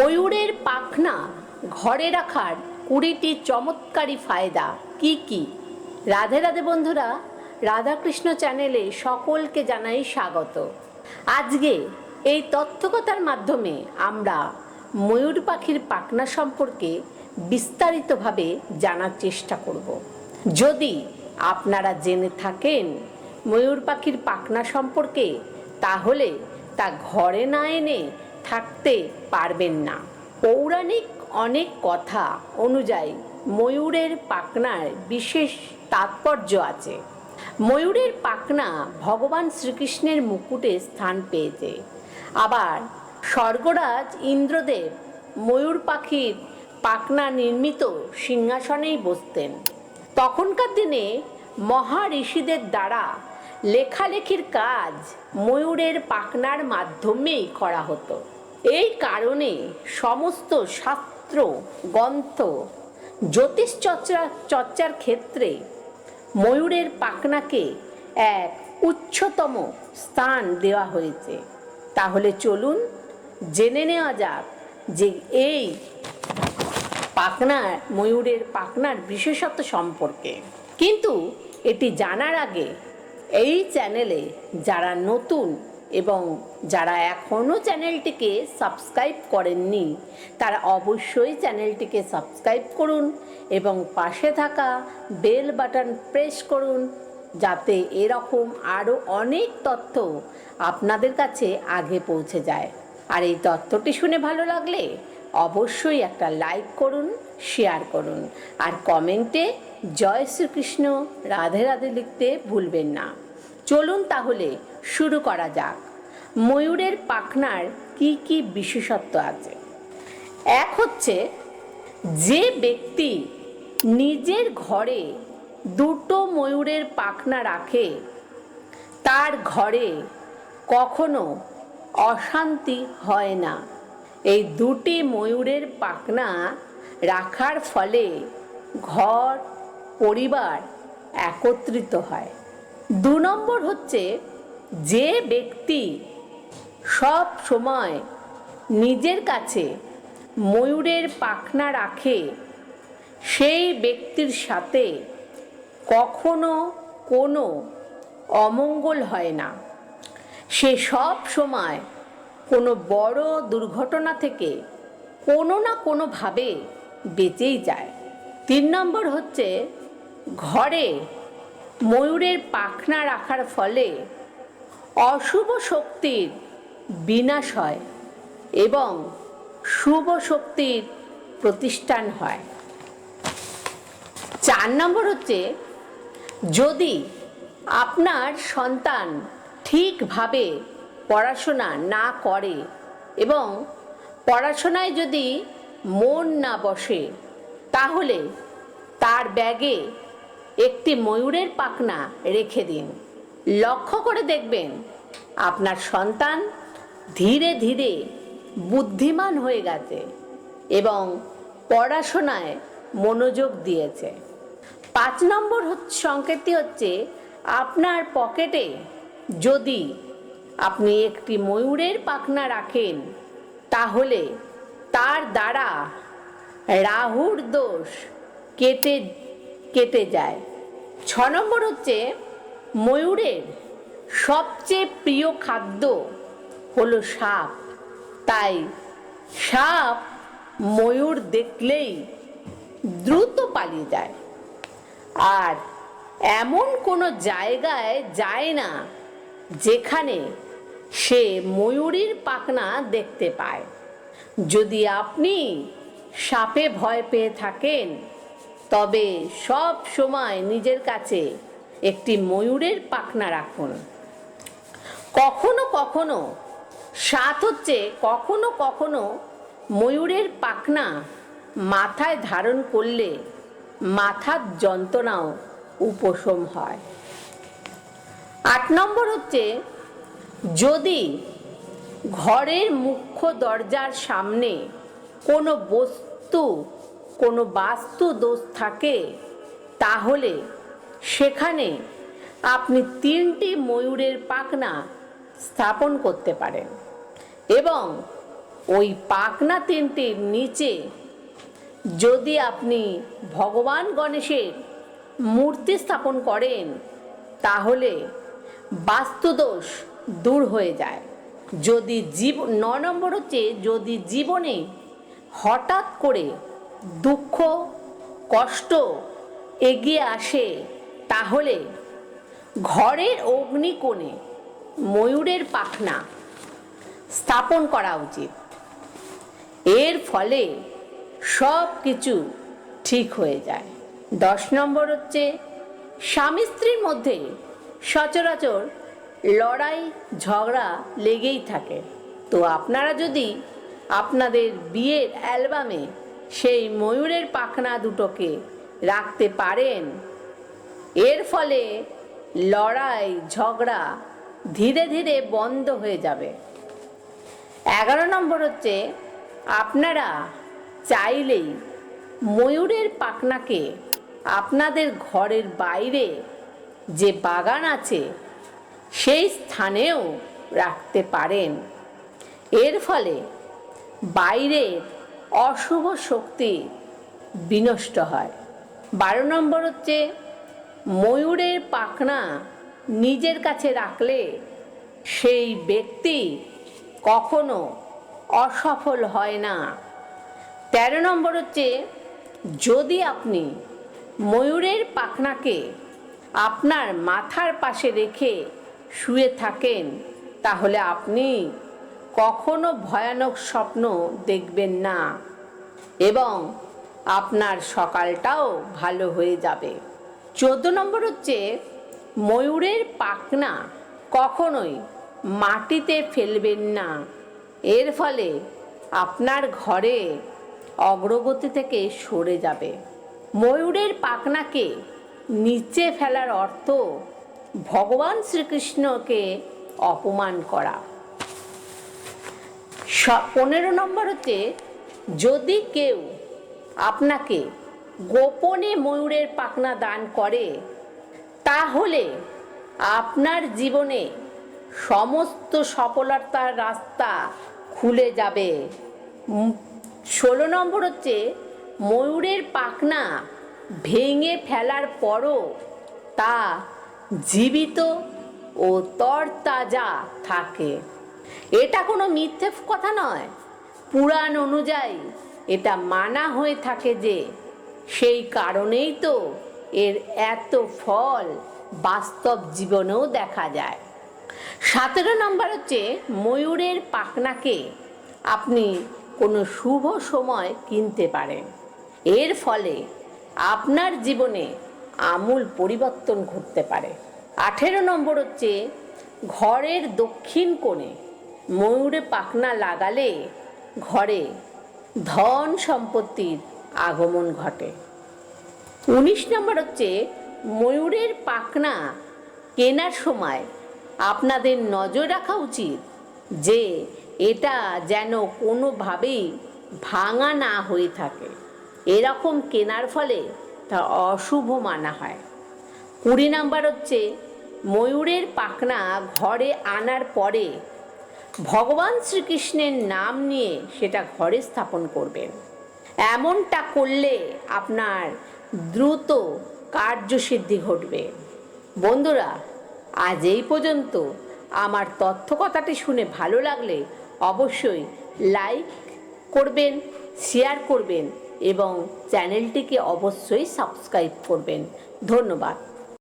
ময়ূরের পাখনা ঘরে রাখার কুড়িটি চমৎকারী ফায়দা কি কি? রাধে রাধে বন্ধুরা, রাধাকৃষ্ণ চ্যানেলে সকলকে জানাই স্বাগত। আজকে এই তথ্যকথার মাধ্যমে আমরা ময়ূর পাখির পাখনা সম্পর্কে বিস্তারিতভাবে জানার চেষ্টা করব। যদি আপনারা জেনে থাকেন ময়ূর পাখির পাখনা সম্পর্কে, তাহলে তা ঘরে না এনে থাকতে পারবেন না। পৌরাণিক অনেক কথা অনুযায়ী ময়ূরের পাখনার বিশেষ তাৎপর্য আছে। ময়ূরের পাখনা ভগবান শ্রীকৃষ্ণের মুকুটে স্থান পেয়েছে। আবার স্বর্গরাজ ইন্দ্রদেব ময়ূর পাখির পাখনা নির্মিত সিংহাসনেই বসতেন। তখনকার দিনে মহা ঋষিদের দ্বারা লেখালেখির কাজ ময়ূরের পাখনার মাধ্যমেই করা হতো। এই কারণে সমস্ত শাস্ত্র, গ্রন্থ, জ্যোতিষ চর্চা, চর্চার ক্ষেত্রে ময়ূরের পাখনাকে এক উচ্চতম স্থান দেওয়া হয়েছে। তাহলে চলুন জেনে নেওয়া যাক যে এই পাখনার ময়ূরের পাখনার বিশেষত্ব সম্পর্কে। কিন্তু এটি জানার আগে এই চ্যানেলে যারা নতুন এবং যারা এখনও চ্যানেলটিকে সাবস্ক্রাইব করেননি, তারা অবশ্যই চ্যানেলটিকে সাবস্ক্রাইব করুন এবং পাশে থাকা বেল বাটন প্রেস করুন যাতে এরকম আরও অনেক তথ্য আপনাদের কাছে আগে পৌঁছে যায়। আর এই তথ্যটি শুনে ভালো লাগলে অবশ্যই একটা লাইক করুন, শেয়ার করুন, আর কমেন্টে জয় শ্রীকৃষ্ণ রাধে রাধে লিখতে ভুলবেন না। চলুন তাহলে শুরু করা যাক। ময়ূরের পাখনার কি কি বিশেষত্ব আছে? এক হচ্ছে, যে ব্যক্তি নিজের ঘরে দুটো ময়ূরের পাখনা রাখে, তার ঘরে কখনো অশান্তি হয় না। এই দুটি ময়ূরের পাখনা রাখার ফলে ঘর, পরিবার একত্রিত হয়। দু নম্বর হচ্ছে যে ব্যক্তি সব সময় নিজের কাছে ময়ূরের পাখনা রাখে, সেই ব্যক্তির সাথে কখনো কোনো অমঙ্গল হয় না। সে সব সময় কোনো বড় দুর্ঘটনা থেকে কোনো না কোনোভাবে বেঁচেই যায়। তিন নম্বর হচ্ছে, ঘরে ময়ূরের পাখনা রাখার ফলে অশুভ শক্তির বিনাশ হয় এবং শুভ শক্তির প্রতিষ্ঠান হয়। চার নম্বর হচ্ছে, যদি আপনার সন্তান ঠিকভাবে পড়াশোনা না করে এবং পড়াশোনায় যদি মন না বসে, তাহলে তার ব্যাগে একটি ময়ূরের পাখনা রেখে দিন। লক্ষ্য করে দেখবেন আপনার সন্তান ধীরে ধীরে বুদ্ধিমান হয়ে গেছে এবং পড়াশোনায় মনোযোগ দিয়েছে। পাঁচ নম্বর সংকেতটি হচ্ছে, আপনার পকেটে যদি আপনি একটি ময়ূরের পাখনা রাখেন, তাহলে তার দ্বারা রাহুর দোষ কেটে কেটে যায়। ছ নম্বর হচ্ছে ময়ূরের সবচেয়ে প্রিয় খাদ্য হলো সাপ। তাই সাপ ময়ূর দেখলেই দ্রুত পালিয়ে যায়। আর এমন কোনো জায়গায় যায় না যেখানে সে ময়ূরীর পাখনা দেখতে পায়। যদি আপনি সাপে ভয় পেয়ে থাকেন, তবে সব সময় নিজের কাছে একটি ময়ূরের পাখনা রাখুন। কখনো কখনো, সাত হচ্ছে কখনো কখনো ময়ূরের পাখনা মাথায় ধারণ করলে মাথার যন্ত্রণাও উপশম হয়। আট নম্বর হচ্ছে, যদি ঘরের মুখ্য দরজার সামনে কোনো বস্তু, কোনো বাস্তু দোষ থাকে, তাহলে সেখানে আপনি তিনটি ময়ূরের পাখনা স্থাপন করতে পারেন এবং ওই পাখনা তিনটির নিচে যদি আপনি ভগবান গণেশের মূর্তি স্থাপন করেন, তাহলে বাস্তুদোষ দূর হয়ে যায়। যদি জীব, ন নম্বর হচ্ছে যদি জীবনে হঠাৎ করে দুঃখ, কষ্ট এগিয়ে আসে তাহলে ঘরের অগ্নিকোণে ময়ূরের পাখনা স্থাপন করা উচিত। এর ফলে সব কিছু ঠিক হয়ে যায়। দশ নম্বর হচ্ছে, স্বামী স্ত্রীর মধ্যে সচরাচর লড়াই, ঝগড়া লেগেই থাকে। তো আপনারা যদি আপনাদের বিয়ের অ্যালবামে সেই ময়ূরের পাখনা দুটোকে রাখতে পারেন এর ফলে লড়াই, ঝগড়া ধীরে ধীরে বন্ধ হয়ে যাবে। এগারো নম্বর হচ্ছে, আপনারা চাইলেই ময়ূরের পাখনাকে আপনাদের ঘরের বাইরে যে বাগান আছে, সেই স্থানেও রাখতে পারেন। এর ফলে বাইরের অশুভ শক্তি বিনষ্ট হয়। বারো নম্বর হচ্ছে ময়ূরের পাখনা নিজের কাছে রাখলে সেই ব্যক্তি কখনো অসফল হয় না। তেরো নম্বর হচ্ছে, যদি আপনি ময়ূরের পাখনাকে আপনার মাথার পাশে রেখে শুয়ে থাকেন, তাহলে আপনি কখনো ভয়ানক স্বপ্ন দেখবেন না এবং আপনার সকালটাও ভালো হয়ে যাবে। চোদ্দ নম্বর হচ্ছে, ময়ূরের পাখনা কখনোই মাটিতে ফেলবেন না। এর ফলে আপনার ঘরে অগ্রগতি থেকে সরে যাবে। ময়ূরের পাখনাকে নিচে ফেলার অর্থ ভগবান শ্রীকৃষ্ণকে অপমান করা। পনেরো নম্বর হচ্ছে, যদি কেউ আপনাকে গোপনে ময়ূরের পাখনা দান করে, তাহলে আপনার জীবনে সমস্ত সফলতার রাস্তা খুলে যাবে। ষোলো নম্বর হচ্ছে, ময়ূরের পাখনা ভেঙে ফেলার পরও তা জীবিত ও তরতাজা থাকে। এটা কোনো মিথ্যে কথা নয়। পুরাণ অনুযায়ী এটা মানা হয়ে থাকে যে সেই কারণেই তো এর এত ফল বাস্তব জীবনেও দেখা যায়। সতেরো নম্বর হচ্ছে ময়ূরের পাখনাকে আপনি কোনো শুভ সময় কিনতে পারেন। এর ফলে আপনার জীবনে আমূল পরিবর্তন ঘটতে পারে। আঠেরো নম্বর হচ্ছে ঘরের দক্ষিণ কোণে ময়ূরে পাখনা লাগালে ঘরে ধন সম্পত্তির আগমন ঘটে। উনিশ নম্বর হচ্ছে ময়ূরের পাখনা কেনার সময়। আপনাদের নজর রাখা উচিত যে এটা যেন কোনোভাবেই ভাঙা না হয়ে থাকে। এরকম কেনার ফলে তা অশুভ মানা হয়। কুড়ি নাম্বার হচ্ছে ময়ূরের পাখনা ঘরে আনার পরে ভগবান শ্রীকৃষ্ণের নাম নিয়ে সেটা ঘরে স্থাপন করবেন। এমনটা করলে আপনার দ্রুত কার্যসিদ্ধি ঘটবে। বন্ধুরা, আজ এই পর্যন্ত। আমার তথ্য কথাটি শুনে ভালো লাগলে অবশ্যই লাইক করবেন, শেয়ার করবেন এবং চ্যানেলটিকে অবশ্যই সাবস্ক্রাইব করবেন। ধন্যবাদ।